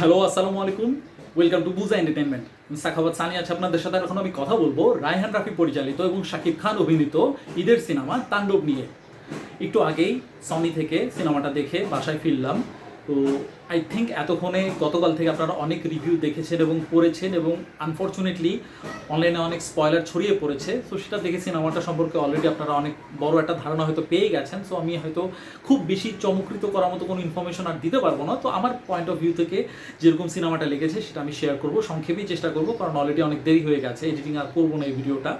Hello, আসসালামু আলাইকুম। Welcome to বুজা এন্টারটেনমেন্ট সাখাবাত সানি আছে আপনাদের সাথে এখন আমি কথা বলব রায়হান রাফি পরিচালিত এবং শাকিব খান অভিনীত ঈদের সিনেমা তাণ্ডব নিয়ে। একটু আগেই সনি থেকে সিনেমাটা দেখে বাসায় ফিরলাম। তো আই থিঙ্ক এতক্ষণে গতকাল থেকে আপনারা অনেক রিভিউ দেখেছেন এবং পড়েছেন এবং আনফর্চুনেটলি অনলাইনে অনেক স্পয়লার ছড়িয়ে পড়েছে। তো সেটা দেখে সিনেমাটা সম্পর্কে অলরেডি আপনারা অনেক বড় একটা ধারণা হয়তো পেয়ে গেছেন। সো আমি হয়তো খুব বেশি চমকৃত করার মতো কোনো ইনফরমেশন আর দিতে পারব না। তো আমার পয়েন্ট অফ ভিউ থেকে যেরকম সিনেমাটা লেগেছে সেটা আমি শেয়ার করব। সংক্ষেপেই চেষ্টা করব, কারণ অলরেডি অনেক দেরি হয়ে গেছে। এডিটিং আর করব না এই ভিডিওটা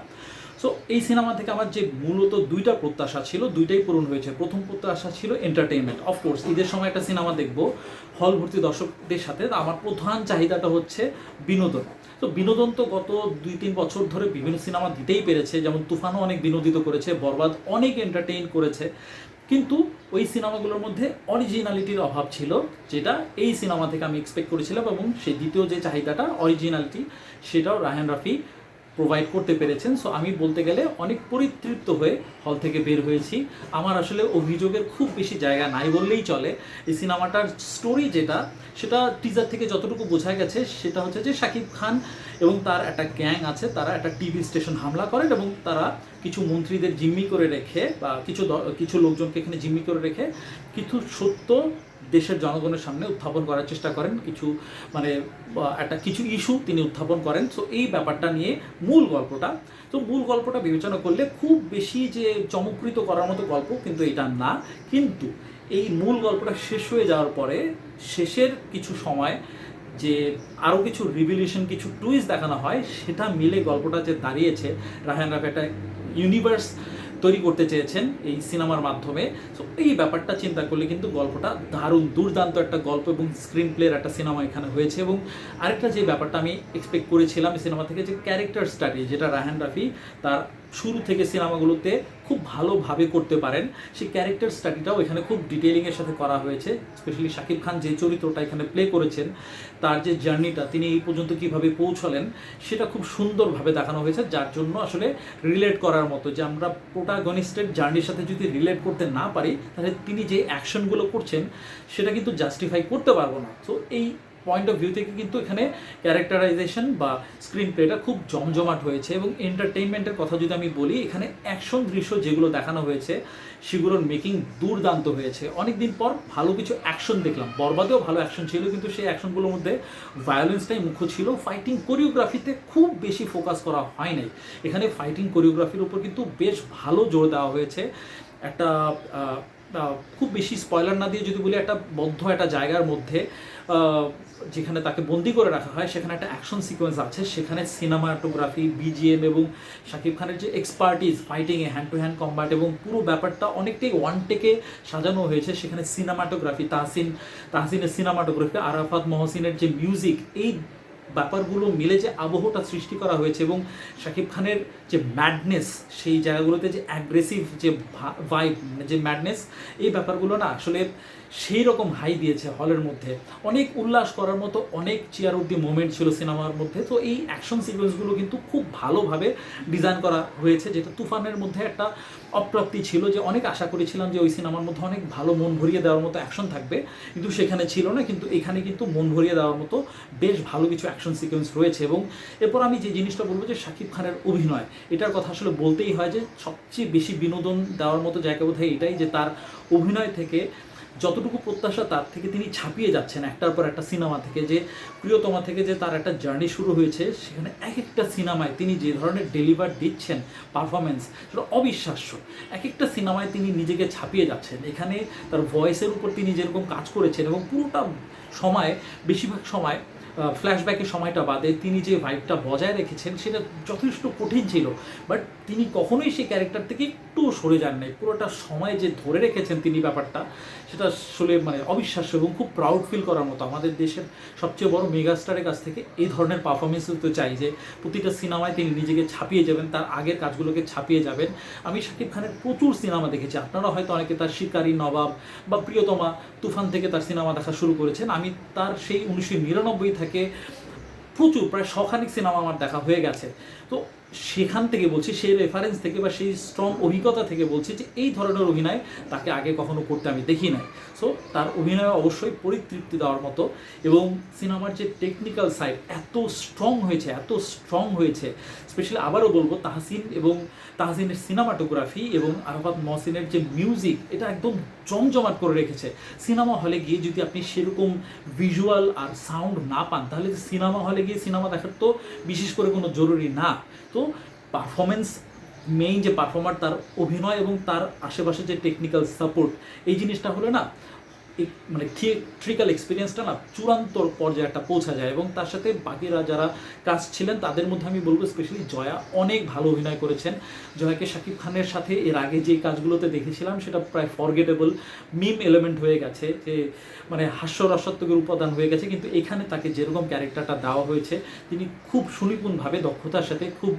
সো এই সিনেমা থেকে আমার যে মূলত দুইটা প্রত্যাশা ছিল, দুইটাই পূরণ হয়েছে। প্রথম প্রত্যাশা ছিল এন্টারটেইনমেন্ট অফকোর্স ঈদের সময় একটা সিনেমা দেখব হল ভর্তি দর্শকদের সাথে। আমার প্রধান চাহিদাটা হচ্ছে বিনোদন। তো বিনোদন তো গত দুই তিন বছর ধরে বিভিন্ন সিনেমা দিতেই পেরেছে। যেমন তুফানও অনেক বিনোদিত করেছে, বরবাদ অনেক এন্টারটেইন করেছে। কিন্তু ওই সিনেমাগুলোর মধ্যে অরিজিনালিটির অভাব ছিল, যেটা এই সিনেমা থেকে আমি এক্সপেক্ট করেছিলাম এবং সেই দ্বিতীয় যে চাহিদাটা অরিজিনালিটি সেটাও রায়হান রাফি প্রোভাইড করতে পেরেছেন। সো আমি বলতে গেলে অনেক পরিতৃপ্ত হয়ে হল থেকে বের হয়েছি। আমার আসলে অভিযোগের খুব বেশি জায়গা নাই বললেই চলে। এই সিনেমাটার স্টোরি যেটা, সেটা টিজার থেকে যতটুকু বোঝা গেছে, সেটা হচ্ছে যে শাকিব খান এবং তার একটা গ্যাং আছে, তারা একটা টিভি স্টেশন হামলা করেন এবং তারা কিছু মন্ত্রীদের জিম্মি করে রেখে বা কিছু কিছু লোকজনকে এখানে জিম্মি করে রেখে কিছু সত্য দেশের জনগণের সামনে উত্থাপন করার চেষ্টা করেন। কিছু মানে একটা, কিছু ইস্যু তিনি উত্থাপন করেন। সো এই ব্যাপারটা নিয়ে মূল গল্পটা। তো মূল গল্পটা বিবেচনা করলে খুব বেশি যে চমকৃত করার মতো গল্প কিন্তু এটা না। কিন্তু এই মূল গল্পটা শেষ হয়ে যাওয়ার পরে, শেষের কিছু সময় যে আরও কিছু রিভিলিউশন কিছু টুইস্ট দেখানো হয়, সেটা মিলে গল্পটা যে দাঁড়িয়েছে রাহান রাফি একটা ইউনিভার্স তৈরি করতে চেয়েছেন এই সিনেমার মাধ্যমে। সো এই ব্যাপারটা চিন্তা করলে কিন্তু গল্পটা দারুণ, দুর্দান্ত একটা গল্প এবং স্ক্রিন প্লের একটা সিনেমা এখানে হয়েছে এবং আরেকটা যে ব্যাপারটা আমি এক্সপেক্ট করেছিলাম এই সিনেমা থেকে যে ক্যারেক্টার স্টাডি যেটা রাহান রাফি তার শুরু থেকে সিনেমাগুলোতে খুব ভালোভাবে করতে পারেন। সেই ক্যারেক্টার স্টাডিটাও এখানে খুব ডিটেলিংয়ের সাথে করা হয়েছে। স্পেশালি শাকিব খান যে চরিত্রটা এখানে প্লে করেছেন, তার যে জার্নিটা তিনি এই পর্যন্ত কীভাবে পৌঁছলেন, সেটা খুব সুন্দরভাবে দেখানো হয়েছে। যার জন্য আসলে রিলেট করার মতো যে আমরা প্রোটাগনিস্টের জার্নির সাথে যদি রিলেট করতে না পারি, তাহলে তিনি যে অ্যাকশনগুলো করছেন, সেটা কিন্তু জাস্টিফাই করতে পারব না। তো এই পয়েন্ট অফ ভিউ থেকে কিন্তু এখানে ক্যারেক্টারাইজেশন বা স্ক্রিন প্লেটা খুব জমজমাট হয়েছে এবং এন্টারটেইনমেন্টের কথা যদি আমি বলি, এখানে অ্যাকশন দৃশ্য যেগুলো দেখানো হয়েছে, সেগুলোর মেকিং দুর্দান্ত হয়েছে। অনেক দিন পর ভালো কিছু অ্যাকশন দেখলাম। বরবাদেও ভালো অ্যাকশন ছিল, কিন্তু সেই অ্যাকশনগুলোর মধ্যে ভায়োলেন্সটাই মুখ্য ছিল। ফাইটিং কোরিওগ্রাফিতে খুব বেশি ফোকাস করা হয় নাই। এখানে ফাইটিং কোরিওগ্রাফির উপর কিন্তু বেশ ভালো জোর দেওয়া হয়েছে। একটা খুব বেশি স্পয়লার না দিয়ে যদি বলি, একটা বদ্ধ একটা জায়গার মধ্যে যেখানে তাকে বন্দি করে রাখা হয়, সেখানে একটা অ্যাকশন সিকোয়েন্স আছে। সেখানে সিনেমাটোগ্রাফি বিজিএম এবং শাকিব খানের যে এক্সপার্টিস ফাইটিংয়ে হ্যান্ড টু হ্যান্ড কম্বাট এবং পুরো ব্যাপারটা অনেকটাই ওয়ান টেকে সাজানো হয়েছে। সেখানে সিনেমাটোগ্রাফি তাহসিন, তাহসিনের সিনেমাটোগ্রাফি আরাফাত মহসিনের যে মিউজিক এই ব্যাপারগুলো মিলে যে আবহটা সৃষ্টি করা হয়েছে এবং শাকিব খানের যে ম্যাডনেস সেই জায়গাগুলোতে যে অ্যাগ্রেসিভ যে ভাইব যে ম্যাডনেস এই ব্যাপারগুলো না আসলে সেই রকম হাই দিয়েছে হলের মধ্যে। অনেক উল্লাস করার মতো অনেক চেয়ার অব্দি মোমেন্ট ছিল সিনেমার মধ্যে। তো এই অ্যাকশন সিকোয়েন্সগুলো কিন্তু খুব ভালোভাবে ডিজাইন করা হয়েছে, যেটা তুফানের মধ্যে একটা অপ্রাপ্তি ছিল যে অনেক আশা করেছিলাম যে ওই সিনেমার মধ্যে অনেক ভালো মন ভরিয়ে দেওয়ার মতো অ্যাকশন থাকবে। কিন্তু সেখানে ছিল না, কিন্তু এখানে কিন্তু মন ভরিয়ে দেওয়ার মতো বেশ ভালো কিছু অ্যাকশন সিকোয়েন্স রয়েছে। এবং এরপর আমি যে জিনিসটা বলব যে শাকিব খানের অভিনয় এটার কথা আসলে বলতেই হয় যে সবচেয়ে বেশি বিনোদন দেওয়ার মতো জায়গা বোধ এটাই যে তার অভিনয় থেকে যতটুকু প্রত্যাশা তার থেকে তিনি ছাপিয়ে যাচ্ছেন একটার পর একটা সিনেমা থেকে। যে প্রিয়তমা থেকে যে তার একটা জার্নি শুরু হয়েছে, সেখানে এক একটা সিনেমায় তিনি যে ধরনের ডেলিভার দিচ্ছেন পারফরমেন্স সেটা অবিশ্বাস্য। এক একটা সিনেমায় তিনি নিজেকে ছাপিয়ে যাচ্ছেন। এখানে তার ভয়েসের উপর তিনি যেরকম কাজ করেছেন এবং পুরোটা সময়, বেশিরভাগ সময় ফ্ল্যাশব্যাকের সময়টা বাদে তিনি যে ভাইবটা বজায় রেখেছেন, সেটা যথেষ্ট কঠিন ছিল। বাট তিনি কখনোই সেই ক্যারেক্টার থেকে একটু সরে যান নাই। পুরোটা সময় যে ধরে রেখেছেন তিনি ব্যাপারটা, সেটা আসলে মানে অবিশ্বাস্য এবং খুব প্রাউড ফিল করার মতো। আমাদের দেশের সবচেয়ে বড় মেগাস্টারের কাছ থেকে এই ধরনের পারফরমেন্স তো চাই যে, প্রতিটা সিনেমায় তিনি নিজেকে ছাপিয়ে যাবেন, তার আগের কাজগুলোকে ছাপিয়ে যাবেন। আমি শাকিব খানের প্রচুর সিনেমা দেখেছি। আপনারা হয়তো অনেকে তার শিকারী নবাব বা প্রিয়তমা তুফান থেকে তার সিনেমা দেখা শুরু করেছেন। আমি তার সেই উনিশশো নিরানব্বই থেকে প্রচুর প্রায় শখানিক সিনেমা আমার দেখা হয়ে গেছে। তো সেখান থেকে বলছি, সেই রেফারেন্স থেকে বা সেই স্ট্রং অভিজ্ঞতা থেকে বলছি যে এই ধরনের অভিনয় তাকে আগে কখনো করতে আমি দেখি নাই। সো তার অভিনয় অবশ্যই পরিতৃপ্তি দেওয়ার মতো এবং সিনেমার যে টেকনিক্যাল সাইড এত স্ট্রং হয়েছে, এত স্ট্রং হয়েছে। স্পেশালি আবারও বলব, তাহসিন এবং তাহসিনের সিনেমাটোগ্রাফি এবং আরাফাত মহসিনের যে মিউজিক এটা একদম জমজমাট করে রেখেছে। সিনেমা হলে গিয়ে যদি আপনি সেরকম ভিজুয়াল আর সাউন্ড না পান, তাহলে সিনেমা হলে গিয়ে সিনেমা দেখার তো বিশেষ করে কোনো জরুরি না। তো পারফরমেন্স মেইন যে পারফর্মার তার অভিনয় এবং তার আশেপাশে যে টেকনিক্যাল সাপোর্ট এই জিনিসটা হলো না মানে থিয়েট্রিক্যাল এক্সপিরিয়েন্সটা না চূড়ান্ত পর্যায়ে একটা পৌঁছা যায় এবং তার সাথে বাকিরা যারা কাজ ছিলেন, তাদের মধ্যে আমি বলব স্পেশালি জয়া অনেক ভালো অভিনয় করেছেন। জয়াকে শাকিব খানের সাথে এর আগে যে কাজগুলোতে দেখেছিলাম, সেটা প্রায় ফরগেটেবল মিম এলিমেন্ট হয়ে গেছে যে মানে হাস্যরসাত্মকের উপাদান হয়ে গেছে, কিন্তু এখানে তাকে যেরকম ক্যারেক্টারটা দেওয়া হয়েছে, তিনি খুব সুনিপুণভাবে, দক্ষতার সাথে খুব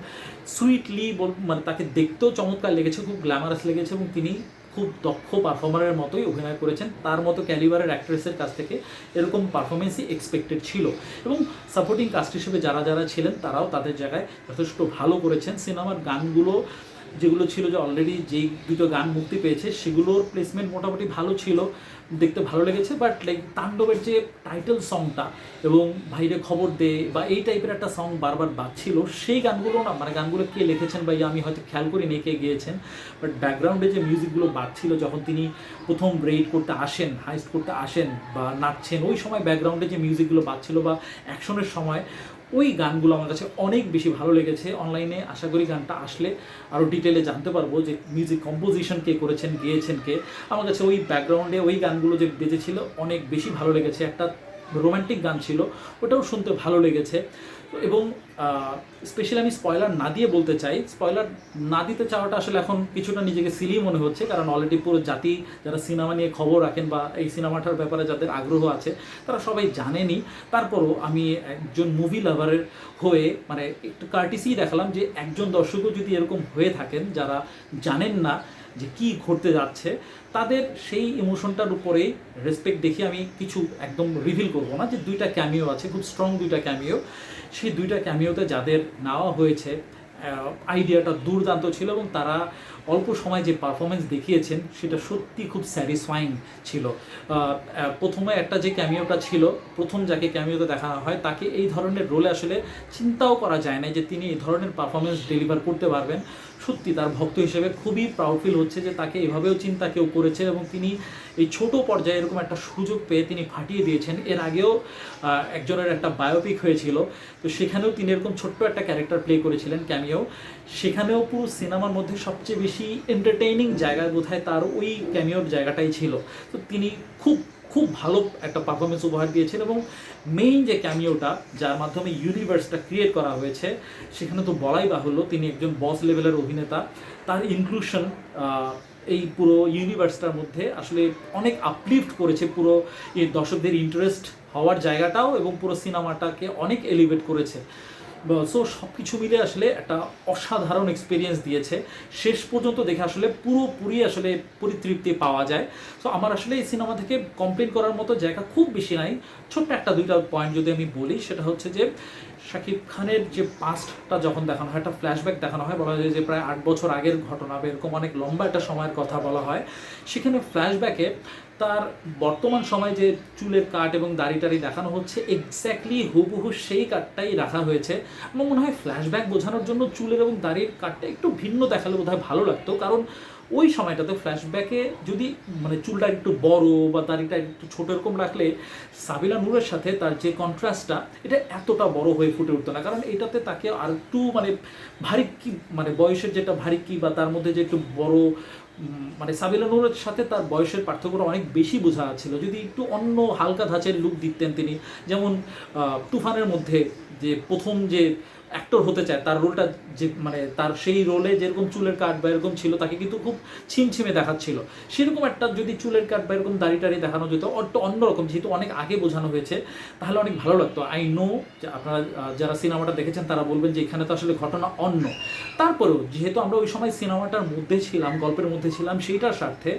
সুইটলি মানে তাকে দেখতেও চমৎকার লেগেছে, খুব গ্ল্যামারাস লেগেছে এবং তিনি খুব দক্ষ পারফর্মারের মতোই অভিনয় করেছেন। তার মতো ক্যালিবারের অ্যাক্ট্রেসের কাছ থেকে এরকম পারফরমেন্সই এক্সপেক্টেড ছিল। এবং সাপোর্টিং কাস্ট হিসেবে যারা যারা ছিলেন, তারাও তাদের জায়গায় যথেষ্ট ভালো করেছেন। সিনেমার গানগুলো যেগুলো ছিল যে অলরেডি যেই দুটো গান মুক্তি পেয়েছে, সেগুলোর প্লেসমেন্ট মোটামুটি ভালো ছিল। দেখতে ভালো লেগেছে বাট লাইক তাণ্ডবের যে টাইটেল সংটা এবং ভাইরে খবর দে বা এই টাইপের একটা সং বারবার বাজছিল, সেই গানগুলো না মানে গানগুলো কে লিখেছেন বা আমি হয়তো খেয়াল করি নি কে গিয়েছেন বাট ব্যাকগ্রাউন্ডে যে মিউজিকগুলো বাজছিল, যখন তিনি প্রথম রেড করতে আসেন হাইস্ট করতে আসেন বা নাচছেন, ওই সময় ব্যাকগ্রাউন্ডে যে মিউজিকগুলো বাজছিল বা অ্যাকশনের সময় ওই গানগুলো আমার কাছে অনেক বেশি ভালো লেগেছে। অনলাইনে আশা করি গানটা আসলে আরও ডিটেলে জানতে পারব যে মিউজিক কম্পোজিশন কে করেছেন, গিয়েছেন কে। আমার কাছে ওই ব্যাকগ্রাউন্ডে ওই গানগুলো যে বেজেছিল অনেক বেশি ভালো লেগেছে। একটা রোমান্টিক গান ছিল, ওটাও শুনতে ভালো লেগেছে। এবং স্পেশালি আমি স্পয়লার না দিয়ে বলতে চাই স্পয়লার না দিতে চাওয়াটা আসলে এখন কিছুটা নিজেকে সিলি মনে হচ্ছে, কারণ অলরেডি পুরো জাতি, যারা সিনেমা নিয়ে খবর রাখেন বা এই সিনেমাটার ব্যাপারে যাদের আগ্রহ আছে, তারা সবাই জানেনই তারপরও আমি একজন মুভি লাভারের হয়ে মানে একটু কার্টিসি দেখালাম যে একজন দর্শকও যদি এরকম হয়ে থাকেন, যারা জানেন না যে কি ঘটতে যাচ্ছে, তাদের সেই ইমোশনটার উপরেই রেসপেক্ট দেখি আমি কিছু একদম রিভিল করব না যে দুইটা ক্যামিও আছে, খুব স্ট্রং দুইটা ক্যামিও সেই দুইটা ক্যামিওতে যাদের নেওয়া হয়েছে আইডিয়াটা দুর্দান্ত ছিল এবং তারা অল্প সময় যে পারফরমেন্স দেখিয়েছেন, সেটা সত্যি খুব স্যাটিসফাইং ছিল। প্রথমে একটা যে ক্যামিওটা ছিল, প্রথম যাকে ক্যামিওতে দেখানো হয়, তাকে এই ধরনের রোলে আসলে চিন্তাও করা যায় না যে তিনি এই ধরনের পারফরমেন্স ডেলিভার করতে পারবেন। সত্যি তার ভক্ত হিসেবে খুবই প্রাউড ফিল হচ্ছে যে তাকে এভাবেও চিন্তা কেউ করেছে এবং তিনি এই ছোট পর্যায়ে এরকম একটা সুযোগ পেয়ে তিনি ফাটিয়ে দিয়েছেন। এর আগেও একজনের একটা বায়োপিক হয়েছিল, তো সেখানেও তিনি এরকম ছোট্ট একটা ক্যারেক্টার প্লে করেছিলেন ক্যামিও সেখানেও পুরো সিনেমার মধ্যে সবচেয়ে বেশি এন্টারটেইনিং জায়গা বোধহয় তার ওই ক্যামিওর জায়গাটাই ছিল। তো তিনি খুব খুব ভালো একটা পারফরমেন্স উপহার দিয়েছেন এবং মেইন যে ক্যামিওটা যার মাধ্যমে ইউনিভার্সটা ক্রিয়েট করা হয়েছে, সেখানে তো বলাই বাহুল্য তিনি একজন বস লেভেলের অভিনেতা। তার ইনক্লুশন এই পুরো ইউনিভার্সটার মধ্যে আসলে অনেক আপলিফট করেছে পুরো দর্শকদের ইন্টারেস্ট হওয়ার জায়গাটাও এবং পুরো সিনেমাটাকে অনেক এলিভেট করেছে। সো সব কিছু মিলে আসলে একটা অসাধারণ এক্সপিরিয়েন্স দিয়েছে। শেষ পর্যন্ত দেখে আসলে পুরোপুরি আসলে পরিতৃপ্তি পাওয়া যায়। সো আমার আসলে এই সিনেমা থেকে কমপ্লেন করার মতো জায়গা খুব বেশি নাই। ছোট্ট একটা দুইটা পয়েন্ট যদি আমি বলি, সেটা হচ্ছে যে, শাকিব খানের যে পাস্টটা যখন দেখানো হয়, একটা ফ্ল্যাশব্যাক দেখানো হয়, বলা যায় যে প্রায় আট বছর আগের ঘটনা এরকম অনেক লম্বা একটা সময়ের কথা বলা হয়। সেখানে ফ্ল্যাশব্যাকে তার বর্তমান সময় যে চুলের কাট এবং দাড়ি টাড়ি দেখানো হচ্ছে এক্স্যাক্টলি হুবহু সেই কাটটাই রাখা হয়েছে। এবং মনে হয় ফ্ল্যাশব্যাক বোঝানোর জন্য চুলের এবং দাড়ির কাটটা একটু ভিন্ন দেখালে বোধহয় ভালো লাগতো, কারণ ওই সময়টাতে ফ্ল্যাশব্যাকে যদি মানে চুলটা একটু বড় বা দাড়িটা একটু ছোট এরকম রাখলে, সাবিলা নূরের সাথে তার যে কন্ট্রাস্টটা এটা এতটা বড় হয়ে ফুটে উঠতো না। কারণ এটাতে তাকে আর একটু মানে ভারী কি মানে বয়সের যেটা ভারী কি বা তার মধ্যে যে একটু বড় মানে সাবিলা নূরের সাথে তার বয়সের পার্থক্যটা অনেক বেশি বোঝা ছিল যদি একটু অন্য হালকা ধাঁচের লুক দিতেন তিনি, যেমন তুফানের মধ্যে যে প্রথম যে অ্যাক্টর হতে চায়, তার রোলটা যে মানে তার সেই রোলে যেরকম চুলের কাট বা এরকম ছিল, তাকে কিন্তু খুব ছিমছিমে দেখাচ্ছিল। সেরকম একটা যদি চুলের কাট বা এরকম দাড়ি টাড়ি দেখানো যেত একটু অন্যরকম যেহেতু অনেক আগে বোঝানো হয়েছে, তাহলে অনেক ভালো লাগতো। আই নো যে আপনারা যারা সিনেমাটা দেখেছেন, তারা বলবেন যে এখানে তো আসলে ঘটনা অন্য। তারপরেও, যেহেতু আমরা ওই সময় সিনেমাটার মধ্যে ছিলাম, গল্পের মধ্যে ছিলাম, সেইটার স্বার্থে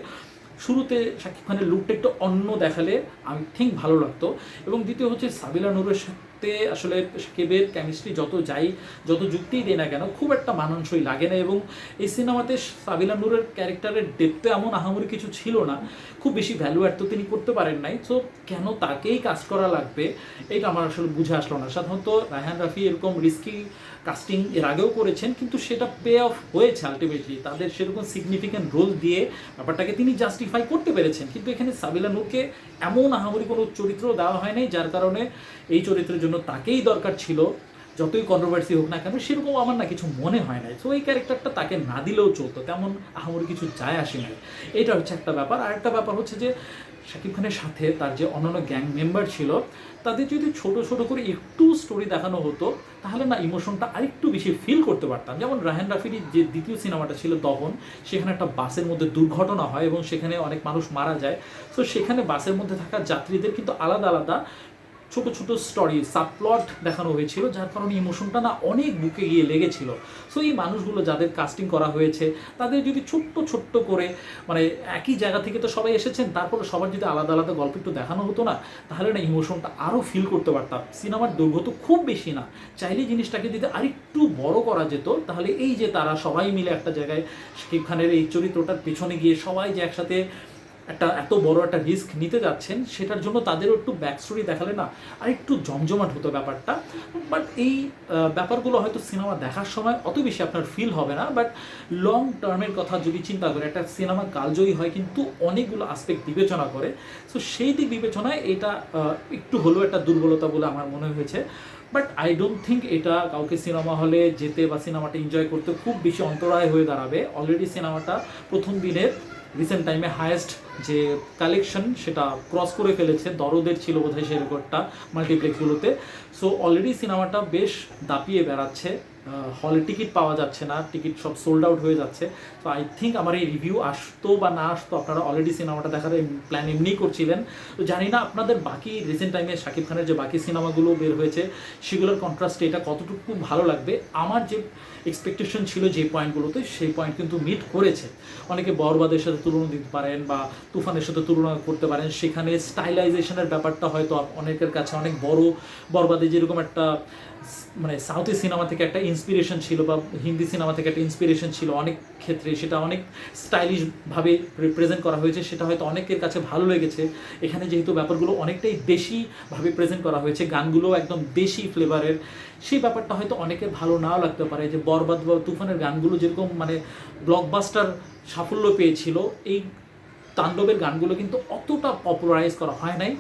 শুরুতে শাকিব খানের লুকটা একটু অন্য দেখালে আমি থিঙ্ক ভালো লাগতো। এবং দ্বিতীয় হচ্ছে সাবিলা নূরের সাথে আসলে কেবের কেমিস্ট্রি যত যাই, যত যুক্তিই দেয় না কেন, খুব একটা মানানসই লাগে না এবং এই সিনেমাতে সাবিলা নূরের ক্যারেক্টারের ডেপতে এমন আহামরি কিছু ছিল না, খুব বেশি ভ্যালু অ্যাড তো তিনি করতে পারেন নাই। সো কেন তাকেই কাজ করা লাগবে? এটা আমার আসলে বুঝে আসলো না। সাধারণত রায়হান রাফি এরকম রিস্কি কাস্টিং এর আগেও করেছেন, কিন্তু সেটা পে অফ হয়েছে আলটিমেটলি তাদের সেরকম সিগনিফিক্যান্ট রোল দিয়ে ব্যাপারটাকে তিনি জাস্টিফাই করতে পেরেছেন। কিন্তু এখানে সাবিলা নূরকে এমন আহামরি কোনো চরিত্র দেওয়া হয়নি, যার কারণে এই চরিত্রের জন্য তাকেই দরকার ছিল। যতই কন্ট্রোভার্সি হোক না কেন সেরকম আমার না কিছু মনে হয় নাই। তো এই ক্যারেক্টারটা তাকে না দিলেও চলতো, তেমন আহামরি কিছু যায় আসে নাই। এটা হচ্ছে একটা ব্যাপার। আর একটা ব্যাপার হচ্ছে যে, শাকিব খানের সাথে তার যে অন্যান্য গ্যাং মেম্বার ছিল, তাদের যদি ছোট ছোট করে একটু স্টোরি দেখানো হতো, তাহলে না ইমোশনটা আরেকটু বেশি ফিল করতে পারতাম। যেমন রাহেন রাফির যে দ্বিতীয় সিনেমাটা ছিল দহন, সেখানে একটা বাসের মধ্যে দুর্ঘটনা হয় এবং সেখানে অনেক মানুষ মারা যায়। তো সেখানে বাসের মধ্যে থাকা যাত্রীদের কিন্তু আলাদা আলাদা ছোট ছোট স্টোরি সাবপ্লট দেখানো হয়েছিল, যার কারণে ইমোশনটা না অনেক বুকে গিয়ে লেগেছিল। সো এই মানুষগুলো যাদের কাস্টিং করা হয়েছে, তাদের যদি ছোট্ট ছোট্ট করে মানে একই জায়গা থেকে তো সবাই এসেছেন, তারপরে সবার যদি আলাদা আলাদা গল্প একটু দেখানো হতো না, তাহলে না ইমোশনটা আরও ফিল করতে পারতাম। সিনেমার দৈর্ঘ্য তো খুব বেশি না। চাইলে জিনিসটাকে যদি আরেকটু বড় করা যেত, তাহলে এই যে তারা সবাই মিলে একটা জায়গায় শাকিব খানের এই চরিত্রটার পেছনে গিয়ে সবাই যে একসাথে একটা এত বড় একটা রিস্ক নিতে যাচ্ছেন, সেটার জন্য তাদেরও একটু ব্যাক স্টোরি দেখালে না আর একটু জমজমাট হতো ব্যাপারটা। বাট এই ব্যাপারগুলো হয়তো সিনেমা দেখার সময় অত বেশি আপনার ফিল হবে না বাট লং টার্মের কথা যদি চিন্তা করে একটা সিনেমা কালজয়ী হয় কিন্তু অনেকগুলো আসপেক্ট বিবেচনা করে। সো সেই দিক বিবেচনায় এটা একটু হলেও একটা দুর্বলতা বলে আমার মনে হয়েছে। বাট আই ডোন্ট থিঙ্ক এটা কাউকে সিনেমা হলে যেতে বা সিনেমাটা এনজয় করতে খুব বেশি অন্তরায় হয়ে দাঁড়াবে। অলরেডি সিনেমাটা প্রথম দিনের রিসেন্ট টাইমে হায়েস্ট যে কালেকশন সেটা ক্রস করে ফেলেছে, দরদের ছিল বোধহয় সেই রেকর্ডটা মাল্টিপ্লেক্সগুলোতে সো অলরেডি সিনেমাটা বেশ দাপিয়ে বেড়াচ্ছে। হলে টিকিট পাওয়া যাচ্ছে না টিকিট সব সোল্ড আউট হয়ে যাচ্ছে। তো আই থিঙ্ক আমার এই রিভিউ আসতো বা না আসতো আপনারা অলরেডি সিনেমাটা দেখার প্ল্যান এমনিই করছিলেন। তো জানি না আপনাদের বাকি রিসেন্ট টাইমে শাকিব খানের যে বাকি সিনেমাগুলো বের হয়েছে, সেগুলোর কন্ট্রাস্টে এটা কতটুকু ভালো লাগবে? আমার যে এক্সপেকটেশন ছিল যে পয়েন্টগুলোতে সেই পয়েন্ট কিন্তু মিট করেছে। অনেকে বরবাদের সাথে তুলনা দিতে পারেন বা তুফানের সাথে তুলনা করতে পারেন, সেখানে স্টাইলাইজেশনের ব্যাপারটা হয়তো অনেকের কাছে অনেক বড়, বরবাদে যেরকম একটা মানে সাউথের সিনেমা থেকে একটা ইন্সপিরেশন ছিল বা হিন্দি সিনেমা থেকে একটা ইন্সপিরেশন ছিল, অনেক ক্ষেত্রে সেটা অনেক স্টাইলিশভাবে প্রেজেন্ট করা হয়েছে, সেটা হয়তো অনেকের কাছে ভালো লেগেছে। এখানে যেহেতু ব্যাপারগুলো অনেকটাই দেশিভাবে প্রেজেন্ট করা হয়েছে, গানগুলো একদম দেশি ফ্লেভারের সেই ব্যাপারটা হয়তো অনেকের ভালো নাও লাগতে পারে। যে বরবাদ বা তুফানের গানগুলো যেরকম মানে ব্লকবাস্টার সাফল্য পেয়েছিল, এই তাণ্ডবের গানগুলো কিন্তু অতটা পপুলারাইজ করা হয় নাই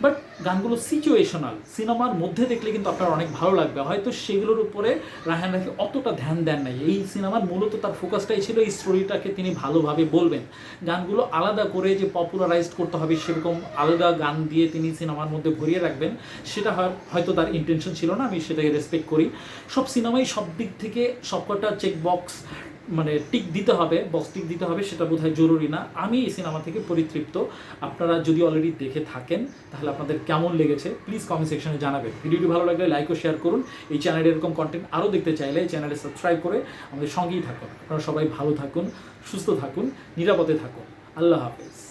বাট গানগুলো সিচুয়েশনাল সিনেমার মধ্যে দেখলে কিন্তু আপনার অনেক ভালো লাগবে। হয়তো সেগুলোর উপরে রাহান রাফি অতটা ধ্যান দেন নাই। এই সিনেমার মূলত তার ফোকাসটাই ছিল এই স্টোরিটাকে তিনি ভালোভাবে বলবেন। গানগুলো আলাদা করে যে পপুলারাইজড করতে হবে সেরকম আলাদা গান দিয়ে তিনি সিনেমার মধ্যে ভরিয়ে রাখবেন, সেটা হয়- হয়তো তার ইন্টেনশন ছিল না, আমি সেটাকে রেসপেক্ট করি। সব সিনেমাই সব দিক থেকে সবকটা চেক বক্স মানে টিক দিতে হবে বক্স টিক দিতে হবে, সেটা বোধহয় জরুরি না। আমি এই সিনেমা থেকে পরিতৃপ্ত। আপনারা যদি অলরেডি দেখে থাকেন, তাহলে আপনাদের কেমন লেগেছে প্লিজ কমেন্ট সেকশনে জানাবেন। ভিডিওটি ভালো লাগলে লাইক ও শেয়ার করুন। এই চ্যানেলে এরকম কন্টেন্ট আরও দেখতে চাইলে এই চ্যানেলে সাবস্ক্রাইব করে আমাদের সঙ্গেই থাকুন। আপনারা সবাই ভালো থাকুন, সুস্থ থাকুন, নিরাপদে থাকুন। আল্লাহ হাফেজ।